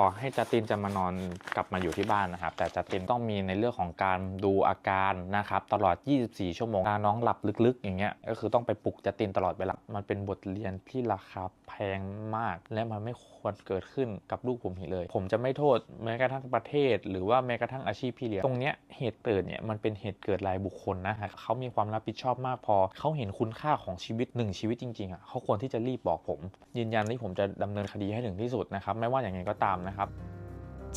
ต่อให้จัตินจะมานอนกลับมาอยู่ที่บ้านนะครับ แต่จัตินต้องมีในเรื่องของการดูอาการนะครับ ตลอด 24 ชั่วโมงถ้าน้องหลับลึกๆ อย่างเงี้ยก็คือต้องไปปลุกจัตินตลอดเวลามันเป็นบทเรียนที่ราคาแพงมาก และมันไม่ควรเกิดขึ้นกับลูกผมเลย ผมจะไม่โทษแม้กระทั่งประเทศ หรือว่าแม้กระทั่งอาชีพพี่เลี้ยงตรงเนี้ยเหตุเกิดเนี่ยมันเป็นเหตุเกิดรายบุคคลนะฮะเขามีความรับผิดชอบมากพอเขาเห็นคุณค่าของชีวิตหนึ่งชีวิตจริงๆอะเขาควรที่จะรีบบอกผม ยืนยันที่ผมจะดำเนินคดีให้ถึงที่สุดนะครับไม่ว่าอย่างไงก็ตามนะครับ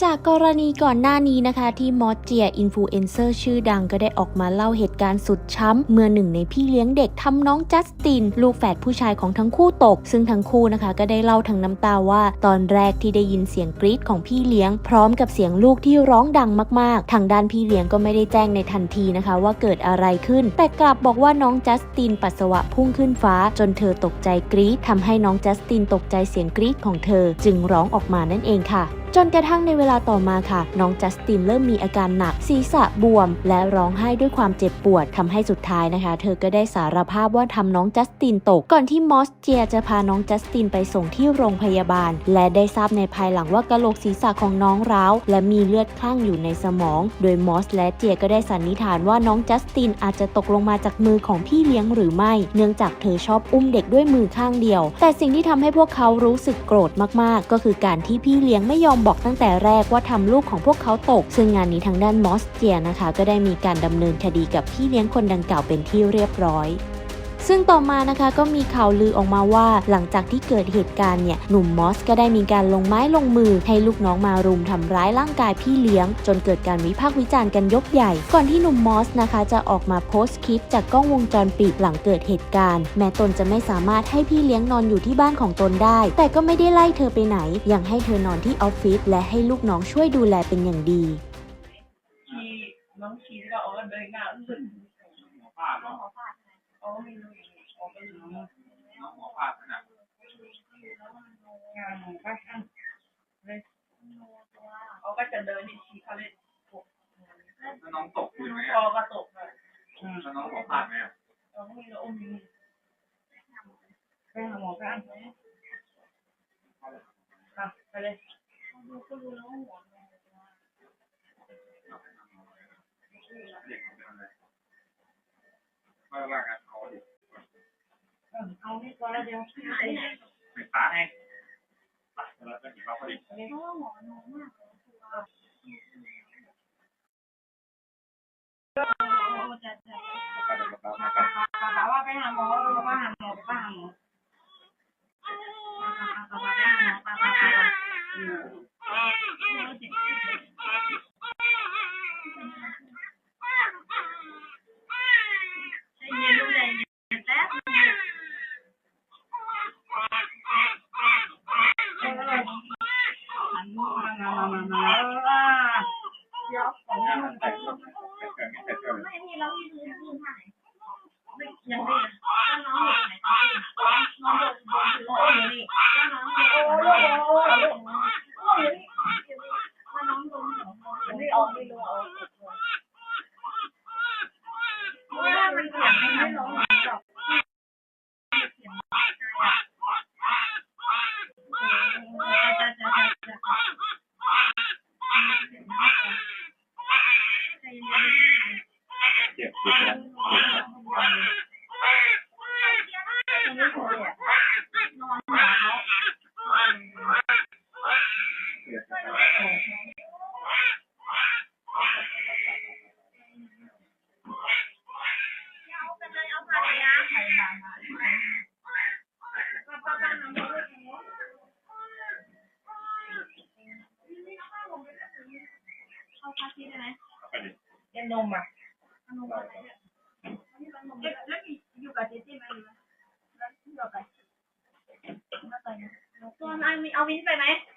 จากกรณีก่อนหน้านี้นะคะที่มอสเจียอินฟลูเอนเซอร์ชื่อดังก็ได้ออกมาเล่าเหตุการณ์สุดช้ำ เมื่อหนึ่งในพี่เลี้ยงเด็กทำน้องจัสติน ลูกแฝดผู้ชายของทั้งคู่ตก ซึ่งทั้งคู่นะคะก็ได้เล่าทั้งน้ำตาว่า ตอนแรกที่ได้ยินเสียงกรี๊ดของพี่เลี้ยง พร้อมกับเสียงลูกที่ร้องดังมากๆ ทางด้านพี่เลี้ยงก็ไม่ได้แจ้งในทันทีนะคะ ว่าเกิดอะไรขึ้น แต่กลับบอกว่าน้องจัสตินปัสสาวะพุ่งขึ้นฟ้า จนเธอตกใจกรี๊ดทำให้น้องจัสตินตกใจเสียงกรี๊ดของเธอ จึงร้องออกมานั่นเองค่ะ จนกระทั่งในเวลาต่อมาค่ะ น้องจัสตินเริ่มมีอาการหนักศีรษะบวม และร้องไห้ด้วยความเจ็บปวดทำให้สุดท้ายนะคะ เธอก็ได้สารภาพว่าทำน้องจัสตินตก ก่อนที่มอสเจียจะพาน้องจัสตินไปส่งที่โรงพยาบาล และได้ทราบในภายหลังว่ากะโหลกศีรษะของน้องร้าวและมีเลือดคลั่งอยู่ในสมอง โดยมอสและเจียก็ได้สันนิษฐานว่าน้องจัสตินอาจจะตกลงมาจากมือของพี่เลี้ยงหรือไม่ เนื่องจากเธอชอบอุ้มเด็กด้วยมือข้างเดียว แต่สิ่งที่ทำให้พวกเขารู้สึกโกรธมากๆ ก็คือการที่พี่เลี้ยงไม่ยอมบอกตั้งแต่แรกว่าทำลูกของพวกเขาตก ซึ่งงานนี้ทางด้านมอสเจียนะคะ ก็ได้มีการดำเนินคดีกับพี่เลี้ยงคนดังกล่าวเป็นที่เรียบร้อย ซึ่งต่อมานะคะก็มีข่าวลือออกมาว่า หลังจากที่เกิดเหตุการณ์เนี่ยหนุ่มมอสก็ได้มีการลงไม้ลงมือ ให้ลูกน้องมารุมทำร้ายร่างกายพี่เลี้ยง จนเกิดการวิพากษ์วิจารณ์กันยกใหญ่ ก่อนที่หนุ่มมอสนะคะ จะออกมาโพสต์คลิปจากกล้องวงจรปิดหลังเกิดเหตุการณ์ แม้ตนจะไม่สามารถให้พี่เลี้ยงนอนอยู่ที่บ้านของตนได้ แต่ก็ไม่ได้ไล่เธอไปไหน ยังให้เธอนอนที่ออฟฟิศและให้ลูกน้องช่วยดูแลเป็นอย่างดีชีน้องชีที่เราเอากันเดินหน้ารู้สึกหมอภาเหรออ๋อม่รู้อ๋อไม่รู้ น้องหมอภาพน่ะ งานก็ช่างเลยเขาก็จะเดินในชีเขาเลยถ้าน้องตกอยู่ไหมคอก็ตกเลยถ้าน้องหมอภาพไหมอะน้องมีแล้วอุ้มมีไปหาหมอกันค่ะไปเลยด็กมันเป็นอะไรไม่ว่ากันเขาดิเอานี่ก็แล้วเดี๋ยวไม่ตาให้ ไปแล้วจะหนีเขาพอดีจะจะไปเดี๋ยวเราไปกันถามว่าไปหาหมอบอกว่าหาหมอว่าหาหมอป้าป้าป้าป้าป้าป้าเย็นลูกใหญ่แป๊บหันมามามามาเดี๋ยวของ แต่ มัน แต่แต่แต่แต่แต่ ไม่มีแล้วมีพื้นที่ไหนไม่ยังไม่น้องอยู่ไหนน้องโดนโดนโอ้ยนี่น้องโอ้ยโอ้ยโอ้ยถ้าน้องโดนไม่ออกไม่รู้ออกเพราะว่ามันเสียงไม่ให้น้องหลับเสียงใจอะจะจะจะจะใจเย็น เจ็บจุดแล้ว เจ็บแล้ว ไปดิ เย็นนมอะแล้วอยู่กับเจเจไหมหรือแล้วอยู่กับตัวนั้นมี เอาวินไปไหมวินไปได้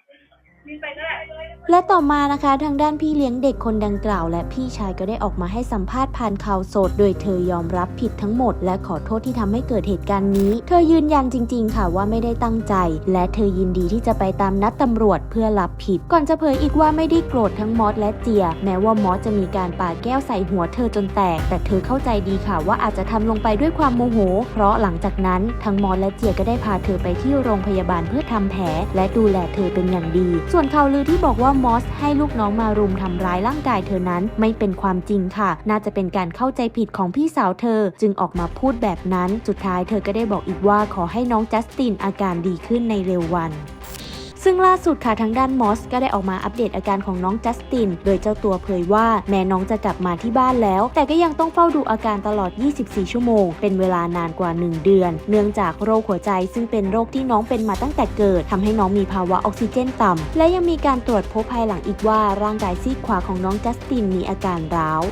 และต่อมานะคะทางด้านพี่เลี้ยงเด็กคนดังกล่าว และพี่ชายก็ได้ออกมาให้สัมภาษณ์ผ่านข่าวสด โดยเธอยอมรับผิดทั้งหมด และขอโทษที่ทำให้เกิดเหตุการณ์นี้ เธอยืนยันจริง ๆ ค่ะว่าไม่ได้ตั้งใจ และเธอยินดีที่จะไปตามนัดตำรวจเพื่อรับผิด ก่อนจะเผยอีกว่าไม่ได้โกรธทั้งมอสและเจีย แม้ว่ามอสจะมีการปาแก้วใส่หัวเธอจนแตก แต่เธอเข้าใจดีค่ะว่าอาจจะทำลงไปด้วยความโมโห เพราะหลังจากนั้นทั้งมอสและเจียก็ได้พาเธอไปที่โรงพยาบาลเพื่อทำแผล และดูแลเธอเป็นอย่างดีส่วนข่าวลือที่บอกว่ามอสให้ลูกน้องมารุมทำร้ายร่างกายเธอนั้นไม่เป็นความจริงค่ะ น่าจะเป็นการเข้าใจผิดของพี่สาวเธอ จึงออกมาพูดแบบนั้น สุดท้ายเธอก็ได้บอกอีกว่าขอให้น้องจัสตินอาการดีขึ้นในเร็ววัน ซึ่งล่าสุดค่ะทางด้านมอสก็ได้ออกมาอัปเดตอาการของน้องจัสติน โดยเจ้าตัวเผยว่าแม้น้องจะกลับมาที่บ้านแล้ว แต่ก็ยังต้องเฝ้าดูอาการตลอด 24 ชั่วโมง เป็นเวลานานกว่า 1 เดือน เนื่องจากโรคหัวใจซึ่งเป็นโรคที่น้องเป็นมาตั้งแต่เกิดทำให้น้องมีภาวะออกซิเจนต่ำและยังมีการตรวจพบภายหลังอีกว่าร่างกายซีกขวาของน้องจัสตินมีอาการร้าว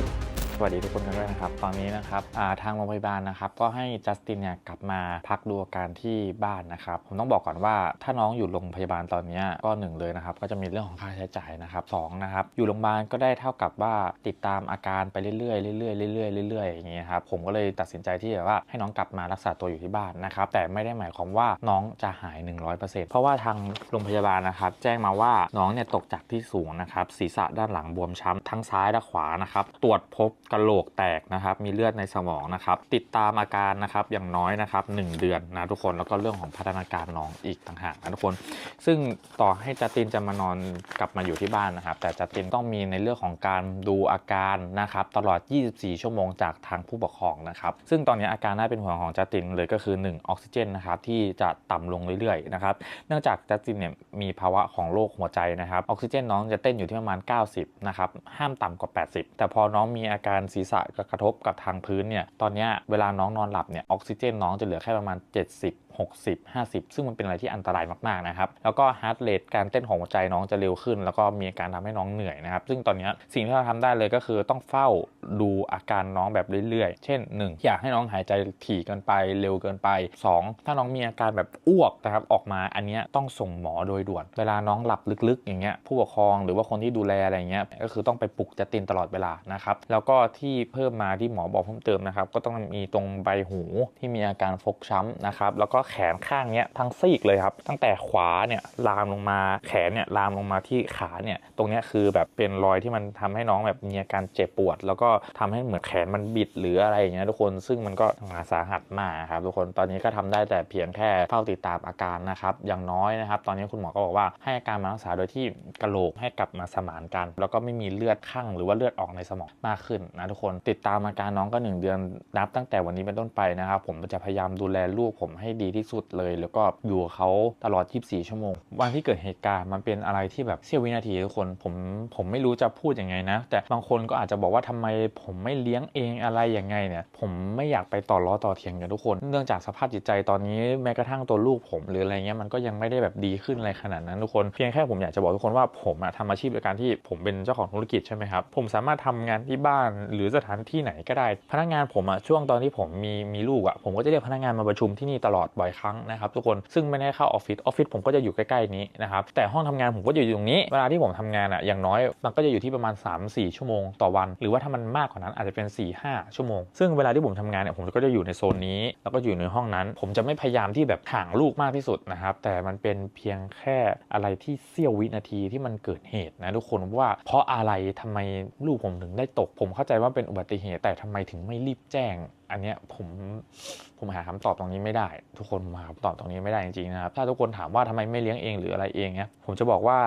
วัสดีทุกคนกันด้วยนะครับตอนนี้นะครับาทางโรงพยาบาลนะครับก็ให้จัสตินเนี่ยกลับมาพักดูอาการที่บ้านนะครับผมต้องบอกก่อนว่าถ้าน้องอยู่โรงพยาบาลตอนนี้ก็หนึ่งเลยนะครับก็จะมีเรื่องของค่าใช้จ่ายนะครับสองนะครับอยู่โรงพยาบาลก็ได้เท่ากับว่าติดตามอาการไปเรื่อยๆเรื่อยๆเรื่อยๆเรื่อยๆอย่างเงี้ยครับผมก็เลยตัดสินใจที่แบบว่าให้น้องกลับมารักษาตัวอยู่ที่บ้านนะครับแต่ไม่ได้หมายความว่าน้องจะหาย 100%เพราะว่าทางโรงพยาบาลนะครับแจ้งมาว่าน้องเนี่ยตกจากที่สูงนะครับศีรษะด้านหลังบวมช้ำทั้งซ้ายและขวานะครับตรวจพบกระโหลกแตกนะครับ มีเลือดในสมองนะครับ ติดตามอาการนะครับอย่างน้อยนะครับหนึ่งเดือนนะทุกคนแล้วก็เรื่องของพัฒนาการน้องอีกต่างหากนะทุกคน ซึ่งต่อให้จัตินจะมานอนกลับมาอยู่ที่บ้านนะครับ แต่จัตินต้องมีในเรื่องของการดูอาการนะครับ ตลอด 24 ชั่วโมงจากทางผู้ปกครองนะครับ ซึ่งตอนนี้อาการน่าเป็นห่วงของจัตินเลยก็คือ 1 ออกซิเจนนะครับที่จะต่ำลงเรื่อยๆนะครับ เนื่องจากจัตินเนี่ยมีภาวะของโรคหัวใจนะครับ ออกซิเจนน้องจะเต้นอยู่ที่ประมาณ 90 นะครับ ห้ามต่ำกว่า 80 แต่พอน้องมีอาการศีรษะกระทบกับทางพื้นเนี่ยตอนนี้เวลาน้องนอนหลับเนี่ยออกซิเจนน้องจะเหลือแค่ประมาณ 70 60 50 ซึ่งมันเป็นอะไรที่อันตรายมากๆนะครับ แล้วก็ฮาร์ดเรทการเต้นของหัวใจน้องจะเร็วขึ้น แล้วก็มีอาการทำให้น้องเหนื่อยนะครับ ซึ่งตอนนี้สิ่งที่เราทำได้เลยก็คือต้องเฝ้าดูอาการน้องแบบเรื่อยๆ เช่น 1 อยากให้น้องหายใจถี่เกินไปเร็วเกินไป 2 ถ้าน้องมีอาการแบบอ้วกนะครับออกมาอันนี้ต้องส่งหมอโดยด่วน เวลาน้องหลับลึกๆ อย่างเงี้ยผู้ปกครองหรือว่าคนที่ดูแลอะไรเงี้ยก็คือต้องไปปลุกจัสตินตลอดเวลานะครับแล้วก็ที่เพิ่มมาที่หมอบอกเพิ่มเติมนะครับก็ต้องมีตรงใบหูที่มีอาการฟกช้ำนะครับแล้วก็แขนข้างเนี้ยทั้งซีกเลยครับ ตั้งแต่ขวาเนี่ยลามลงมาแขนเนี่ยลามลงมาที่ขาเนี่ยตรงเนี้ยคือแบบเป็นรอยที่มันทำให้น้องแบบมีอาการเจ็บปวด แล้วก็ทำให้เหมือนแขนมันบิดหรืออะไรอย่างเงี้ยทุกคนซึ่งมันก็สาหัสมากครับทุกคนตอนนี้ก็ทำได้แต่เพียงแค่เฝ้าติดตามอาการนะครับอย่างน้อยนะครับ ตอนนี้คุณหมอก็บอกว่าให้อาการมารักษาโดยที่กระโหลกให้กลับมาสมานกัน แล้วก็ไม่มีเลือดข้างหรือว่าเลือดออกในสมองมากขึ้นนะทุกคนติดตามอาการน้องก็ 1 เดือนนับตั้งแต่วันนี้เป็นต้นไปนะครับผมจะพยายามดูแลลูกผมให้ดีที่สุดเลย แล้วก็อยู่กับเขาตลอด 24 ชั่วโมง วันที่เกิดเหตุการณ์มันเป็นอะไรที่แบบเสี้ยววินาทีทุกคนผมผมไม่รู้จะพูดยังไงนะ แต่บางคนก็อาจจะบอกว่าทำไมผมไม่เลี้ยงเองอะไรยังไงเนี่ย ผมไม่อยากไปต่อล้อต่อเถียงกับทุกคน เนื่องจากสภาพจิตใจตอนนี้แม้กระทั่งตัวลูกผมหรืออะไรเงี้ยมันก็ยังไม่ได้แบบดีขึ้นอะไรขนาดนั้นทุกคนเพียงแค่ผมอยากจะบอกทุกคนว่าผมอะทำอาชีพในการที่ผมเป็นเจ้าของธุรกิจใช่ไหมครับผมสามารถทำงานที่บ้านหรือสถานที่ไหนก็ได้ พนักงานผมอะช่วงตอนที่ผมมีมีลูกอะผมก็จะเรียกพนักงานมาประชุมที่นี่ตลอดบ่อยครั้งนะครับทุกคนซึ่งไม่ได้เข้าออฟฟิศออฟฟิศผมก็จะอยู่ใกล้ๆนี้นะครับแต่ห้องทำงานผมก็อยู่ตรงนี้เวลาที่ผมทำงานอะอย่างน้อยมันก็จะอยู่ที่ประมาณ 3-4 ชั่วโมงต่อวัน หรือว่าถ้ามันมากกว่านั้นอาจจะเป็น 4-5 ชั่วโมง ซึ่งเวลาที่ผมทำงานเนี่ยผมก็จะอยู่ในโซนนี้ แล้วก็อยู่ในห้องนั้น ผมจะไม่พยายามที่แบบห่างลูกมากที่สุดนะครับแต่มันเป็นเพียงแค่อะไรที่เสี้ยววินาทีที่มันเกิดเหตุนะทุกคนว่าเพราะอะไรทำไมลูกผมถึงได้ตก ผมเข้าใจว่าเป็นอุบัติเหตุแต่ทำไมถึงไม่รีบแจ้ง อันเนี้ยผมผมหาคำตอบตรงนี้ไม่ได้ ทุกคนผมหาคำตอบตรงนี้ไม่ได้จริงๆนะครับถ้าทุกคนถามว่าทำไมไม่เลี้ยงเองหรืออะไรเองเนี่ยผมจะบอกว่า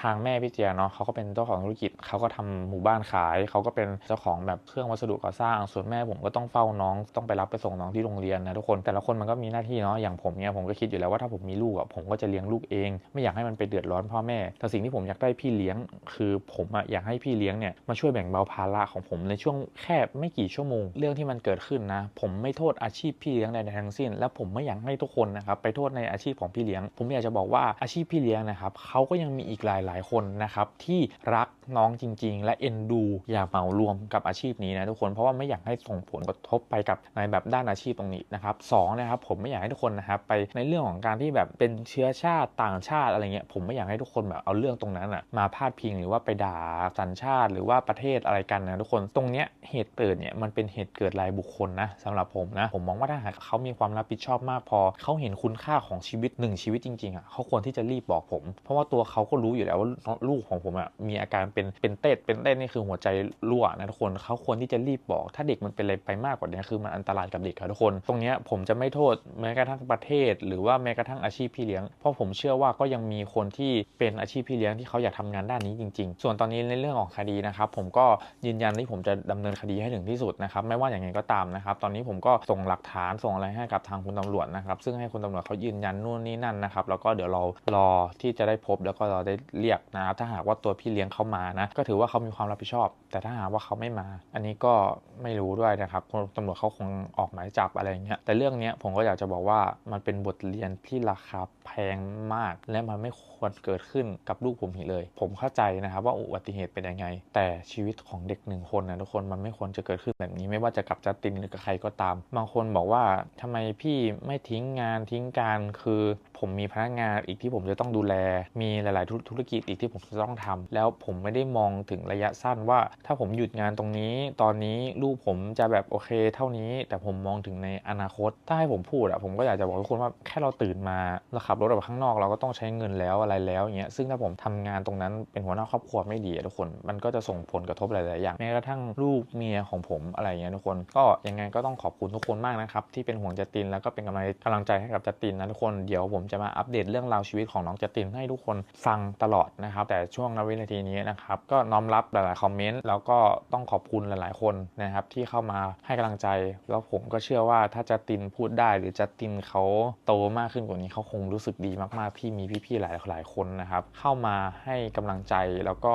ทางแม่พี่เจียเนาะเขาก็เป็นเจ้าของธุรกิจเขาก็ทำหมู่บ้านขายเขาก็เป็นเจ้าของแบบเครื่องวัสดุก่อสร้าง ส่วนแม่ผมก็ต้องเฝ้าน้องต้องไปรับไปส่งน้องที่โรงเรียนนะทุกคนแต่ละคนมันก็มีหน้าที่เนาะอย่างผมเนี่ยผมก็คิดอยู่แล้วว่าถ้าผมมีลูกอะผมก็จะเลี้ยงลูกเอง ไม่อยากให้มันไปเดือดร้อนพ่อแม่แต่สิ่งที่ผมอยากได้พี่เลี้ยง คือผมอะอยากให้พี่เลี้ยงเนี่ยมาช่วยแบ่งเบาภาระของผมในช่วงแค่ไม่กี่ชั่วโมงเรื่องที่มันเกิดขึ้นนะ ผมไม่โทษอาชีพพี่เลี้ยงใดๆทั้งสิ้น และผมไม่อยากให้ทุกคนนะครับไปโทษในอาชีพของพี่เลี้ยง ผมอยากจะบอกว่าอาชีพพี่เลี้ยงนะครับเขาก็ยังมีอีกหลายๆคนนะครับที่รัก น้องจริง ๆ และเอ็นดู อย่าเหมารวมกับอาชีพนี้นะทุกคนเพราะว่าไม่อยากให้ส่งผลกระทบไปกับในแบบด้านอาชีพตรงนี้นะครับสองนะครับผมไม่อยากให้ทุกคนนะครับไปในเรื่องของการที่แบบเป็นเชื้อชาติต่างชาติอะไรเงี้ยผมไม่อยากให้ทุกคนแบบเอาเรื่องตรงนั้นอะมาพาดพิงหรือว่าไปด่าสัญชาติ หรือว่าประเทศอะไรกันนะทุกคนตรงเนี้ยเหตุเกิดเนี่ยมันเป็นเหตุเกิดรายบุคคลนะสำหรับผมนะผมมองว่าถ้าหากเขามีความรับผิดชอบมากพอเขาเห็นคุณค่าของชีวิตหนึ่งชีวิตจริงๆอะเขาควรที่จะรีบบอกผม เพราะว่าตัวเขาก็รู้อยู่แล้วว่าลูกของผมอะมีอาการเป็นเป็นเต้นเป็นเต้นนี่คือหัวใจรั่วนะทุกคนเขาควรที่จะรีบบอก ถ้าเด็กมันเป็นอะไรไปมากกว่านี้คือมันอันตรายกับเด็กครับทุกคน ตรงนี้ผมจะไม่โทษแม้กระทั่งประเทศ หรือว่าแม้กระทั่งอาชีพพี่เลี้ยง เพราะผมเชื่อว่าก็ยังมีคนที่เป็นอาชีพพี่เลี้ยงที่เขาอยากทำงานด้านนี้จริง ๆ ส่วนตอนนี้ในเรื่องของคดีนะครับผมก็ยืนยันที่ผมจะดำเนินคดีให้ถึงที่สุดนะครับไม่ว่าอย่างไงก็ตามนะครับตอนนี้ผมก็ส่งหลักฐานส่งอะไรให้กับทางคุณตำรวจนะครับซึ่งให้คุณตำรวจเขายืนยันนู่นนี่นั่นนะครับแล้วก็เดี๋ยวเรารอที่จะได้พบแล้วก็เราได้เรียกนะครับถ้าหากว่าตัวพี่เลี้ยงเขามานะก็ถือว่าเขามีความรับผิดชอบ แต่ถ้าหากว่าเขาไม่มา อันนี้ก็ไม่รู้ด้วยนะครับตำรวจเขาคงออกหมายจับอะไรอย่างเงี้ยแต่เรื่องนี้ผมก็อยากจะบอกว่ามันเป็นบทเรียนที่ราคาแพงมาก และมันไม่ควรเกิดขึ้นกับลูกผมอีกเลย ผมเข้าใจนะครับว่าอุบัติเหตุเป็นยังไง แต่ชีวิตของเด็กหนึ่งคนนะทุกคนมันไม่ควรจะเกิดขึ้นแบบนี้ไม่ว่าจะกับจัสตินหรือกับใครก็ตาม บางคนบอกว่าทำไมพี่ไม่ทิ้งงานทิ้งการคือผมมีพนักงานอีกที่ผมจะต้องดูแล มีหลาย ๆ ธุรกิจอีกที่ผมจะต้องทำแล้วผมไม่ได้มองถึงระยะสั้นว่า ถ้าผมหยุดงานตรงนี้ ตอนนี้ลูกผมจะแบบโอเค เท่านี้ แต่ผมมองถึงในอนาคตถ้าให้ผมพูดอะผมก็อยากจะบอกทุกคนว่าแค่เราตื่นมาเราขับรถออกไปข้างนอกเราก็ต้องใช้เงินแล้วอะไรแล้วอย่างเงี้ยซึ่งถ้าผมทำงานตรงนั้นเป็นหัวหน้าครอบครัวไม่ดีทุกคน มันก็จะส่งผลกระทบหลายๆอย่างแม้กระทั่งลูกเมียของผมอะไรเงี้ยทุกคน ก็ยังไงก็ต้องขอบคุณทุกคนมากนะครับที่เป็นห่วงจัตินแล้วก็เป็นกำลังกำลังใจให้กับจัตินนะทุกคนเดี๋ยวผมจะมาอัปเดตเรื่องราวชีวิตของน้องจัตินให้ทุกคนฟังตลอดนะครับแต่ช่วงนวินาทีนี้นะครับก็น้อมรับหลาย ๆ คอมเมนต์แล้วก็ต้องขอบคุณหลาย ๆ คนนะครับที่เข้ามาให้กำลังใจ แล้วผมก็เชื่อว่าถ้าจัสตินพูดได้ หรือจัสตินเขาโตมากขึ้นกว่านี้เขาคงรู้สึกดีมาก ๆ ที่มีพี่ ๆ หลายหลายคนนะครับเข้ามาให้กำลังใจแล้วก็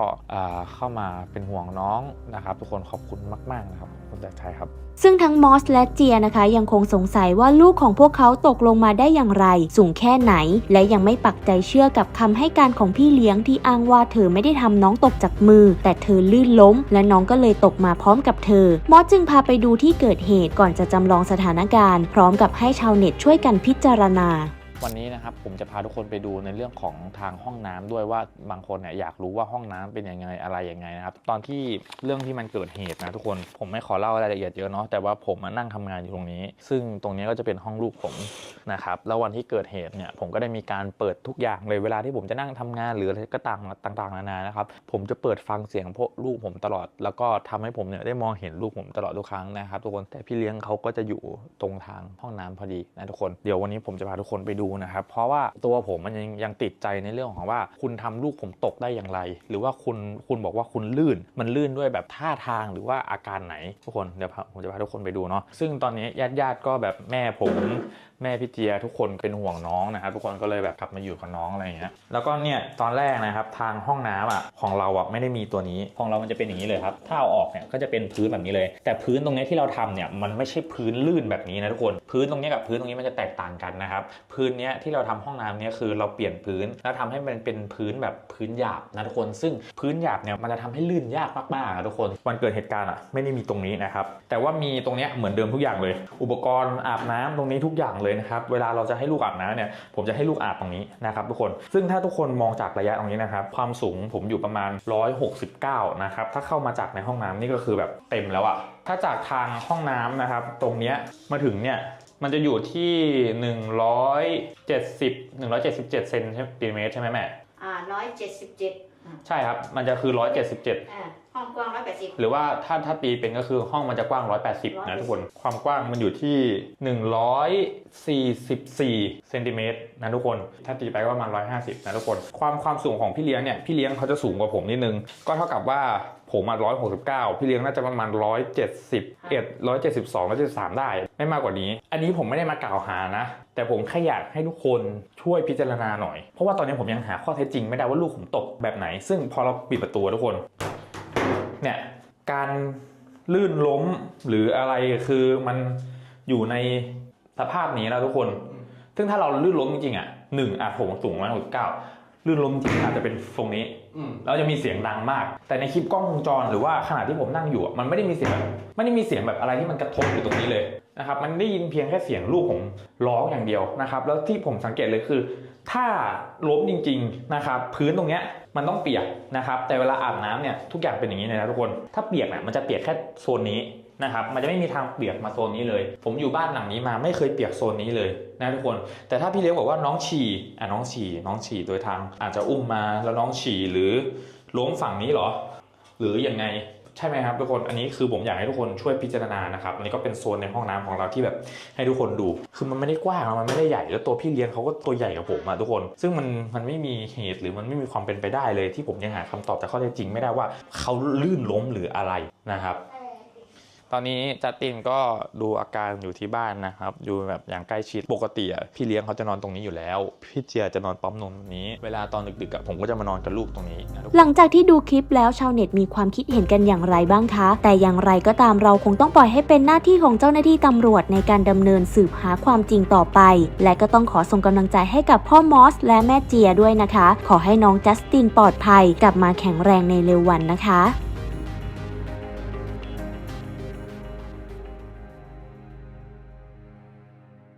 เข้ามาเป็นห่วงน้องนะครับทุกคนขอบคุณมาก ๆ นะครับคุณจากใจครับซึ่งทั้งมอสและเจียนะคะ ยังคงสงสัยว่าลูกของพวกเขาตกลงมาได้อย่างไร สูงแค่ไหน และยังไม่ปักใจเชื่อกับคำให้การของพี่เลี้ยงที่อ้างว่าเธอไม่ได้ทำน้องตกจากมือ แต่เธอลื่นล้ม และน้องก็เลยตกมาพร้อมกับเธอ มอสจึงพาไปดูที่เกิดเหตุก่อนจะจำลองสถานการณ์ พร้อมกับให้ชาวเน็ตช่วยกันพิจารณา วันนี้นะครับผมจะพาทุกคนไปดูในเรื่องของทางห้องน้ำด้วยว่าบางคนเนี่ยอยากรู้ว่าห้องน้ำเป็นยังไงอะไรยังไงนะครับตอนที่เรื่องที่มันเกิดเหตุนะทุกคนผมไม่ขอเล่ารายละเอียดเยอะเนาะแต่ว่าผมมานั่งทำงานอยู่ตรงนี้ ซึ่งตรงนี้ก็จะเป็นห้องลูกผมนะครับแล้ววันที่เกิดเหตุเนี่ยผมก็ได้มีการเปิดทุกอย่างเลยเวลาที่ผมจะนั่งทำงานหรืออะไรก็ต่างต่างๆนานานะครับผมจะเปิดฟังเสียงพวกลูกผมตลอด แล้วก็ทำให้ผมเนี่ยได้มองเห็นลูกผมตลอดทุกครั้งนะครับทุกคนแต่พี่เลี้ยงเขาก็จะอยู่ตรงทางห้องน้ำพอดีนะทุกคนเดี๋ยววันนี้ผมจะพาทุกคนไปดูนะครับ เพราะว่าตัวผมมันยังยังติดใจในเรื่องของว่า คุณทำลูกผมตกได้อย่างไร หรือว่าคุณคุณบอกว่าคุณลื่น มันลื่นด้วยแบบท่าทางหรือว่าอาการไหนทุกคนเดี๋ยวผมจะพาทุกคนไปดูเนาะซึ่งตอนนี้ญาติญาติๆก็แบบแม่ผมแม่พี่เจียทุกคนเป็นห่วงน้องนะครับทุกคนก็เลยแบบกลับมาอยู่กับน้องอะไรอย่างเงี้ยแล้วก็เนี่ยตอนแรกนะครับทางห้องน้ำอะของเราอะไม่ได้มีตัวนี้ ของเรามันจะเป็นอย่างนี้เลยครับ ถ้าเอาออกเนี่ยก็จะเป็นพื้นแบบนี้เลย แต่พื้นตรงเนี้ยที่เราทำเนี่ยมันไม่ใช่พื้นลื่นแบบนี้นะทุกคน พื้นตรงเนี้ยกับพื้นตรงนี้มันจะแตกต่างกันนะครับ พื้นเนี้ยที่เราทำห้องน้ำเนี่ยคือเราเปลี่ยนพื้นแล้วทำให้มันเป็นพื้นแบบพื้นหยาบนะทุกคน ซึ่งพื้นหยาบเนี่ยมันจะทำให้ลื่นยากมากๆนะทุกคน วันเกิดเหตุการณ์อะไม่ได้มีตรงนี้นะครับ แต่ว่ามีตรงเนี้ยเหมือนเดิมทุกอย่างเลย อุปกรณ์อาบน้ำตรงนี้ทุกอย่างเลยนะครับเวลาเราจะให้ลูกอาบน้ำเนี่ยผมจะให้ลูกอาบตรงนี้นะครับทุกคนซึ่งถ้าทุกคนมองจากระยะตรงนี้นะครับความสูงผมอยู่ประมาณ 169 นะครับถ้าเข้ามาจากในห้องน้ำนี่ก็คือแบบเต็มแล้วอะถ้าจากทางห้องน้ำนะครับ ตรงเนี้ยมาถึงเนี่ยมันจะอยู่ที่ 170 177เซนติเมตรใช่ไหมแม่อ่าร้อยเจ็ดสิบเจ็ดใช่ครับ มันจะคือ 177อ่า ห้องกว้างร้อยแปดสิบหรือว่าถ้าถ้าตีเป็นก็คือห้องมันจะกว้าง180นะทุกคน ความกว้างมันอยู่ที่144เซนติเมตรนะทุกคน ถ้าตีไปก็ประมาณ150นะทุกคน ความความสูงของพี่เลี้ยงเนี่ยพี่เลี้ยงเขาจะสูงกว่าผมนิดนึง ก็เท่ากับว่าผมอะ169พี่เลี้ยงน่าจะประมาณ171 172 173ได้ ไม่มากกว่านี้ อันนี้ผมไม่ได้มากล่าวหานะ แต่ผมแค่อยากให้ทุกคนช่วยพิจารณาหน่อย เพราะว่าตอนนี้ผมยังหาข้อเท็จจริงไม่ได้ว่าลูกผมตกแบบไหน ซึ่งพอเราปิดประตูทุกคน เนี่ยการลื่นล้มหรืออะไรคือมันอยู่ในสภาพนี้แล้วทุกคน ซึ่งถ้าเราลื่นล้มจริงๆอะหนึ่งอะผมสูงร้อยหกสิบเก้าลื่นล้มจริงอาจจะเป็นทรงนี้อืมแล้วจะมีเสียงดังมาก แต่ในคลิปกล้องวงจรหรือว่าขณะที่ผมนั่งอยู่อะมันไม่ได้มีเสียงแบบไม่ได้มีเสียงแบบอะไรที่มันกระทบอยู่ตรงนี้เลย นะครับมันได้ยินเพียงแค่เสียงลูกผมร้องอย่างเดียวนะครับ แล้วที่ผมสังเกตเลยคือ ถ้าล้มจริงๆนะครับพื้นตรงเนี้ยมันต้องเปียกนะครับ แต่เวลาอาบน้ำเนี่ยทุกอย่างเป็นอย่างนี้เลยนะทุกคนถ้าเปียกเนี่ยมันจะเปียกแค่โซนนี้นะครับมันจะไม่มีทางเปียกมาโซนนี้เลย ผมอยู่บ้านหลังนี้มาไม่เคยเปียกโซนนี้เลยนะทุกคน แต่ถ้าพี่เลี้ยงบอกว่าน้องฉี่อะน้องฉี่น้องฉี่โดยทางอาจจะอุ้มมาแล้วน้องฉี่หรือล้มฝั่งนี้เหรอ หรือยังไง ใช่ไหมครับทุกคนอันนี้คือผมอยากให้ทุกคนช่วยพิจารณานะครับอันนี้ก็เป็นโซนในห้องน้ำของเราที่แบบให้ทุกคนดู คือมันไม่ได้กว้างมันไม่ได้ใหญ่แล้วตัวพี่เลี้ยงเขาก็ตัวใหญ่กว่าผมอะทุกคน ซึ่งมันมันไม่มีเหตุหรือมันไม่มีความเป็นไปได้เลย ที่ผมยังหาคำตอบแต่ข้อเท็จจริงไม่ได้ว่าเขาลื่นล้มหรืออะไรนะครับ อนนี้จัสตินก็ดูอาการอยู่ที่บ้านนะครับ อยู่แบบอย่างใกล้ชิดปกติพี่เลี้ยงเขาจะนอนตรงนี้อยู่แล้ว พี่เจียจะนอนปั๊มนมตรงนี้ เวลาตอนดึกๆผมก็จะมานอนกับลูกตรงนี้ หลังจากที่ดูคลิปแล้วชาวเน็ตมีความคิดเห็นกันอย่างไรบ้างคะ แต่อย่างไรก็ตามเราคงต้องปล่อยให้เป็นหน้าที่ของเจ้าหน้าที่ตำรวจในการดำเนินสืบหาความจริงต่อไป และก็ต้องขอส่งกำลังใจให้กับพ่อมอส และแม่เจียด้วยนะคะ ขอให้น้องจัสตินปลอดภัยกลับมาแข็งแรงในเร็ววันนะคะ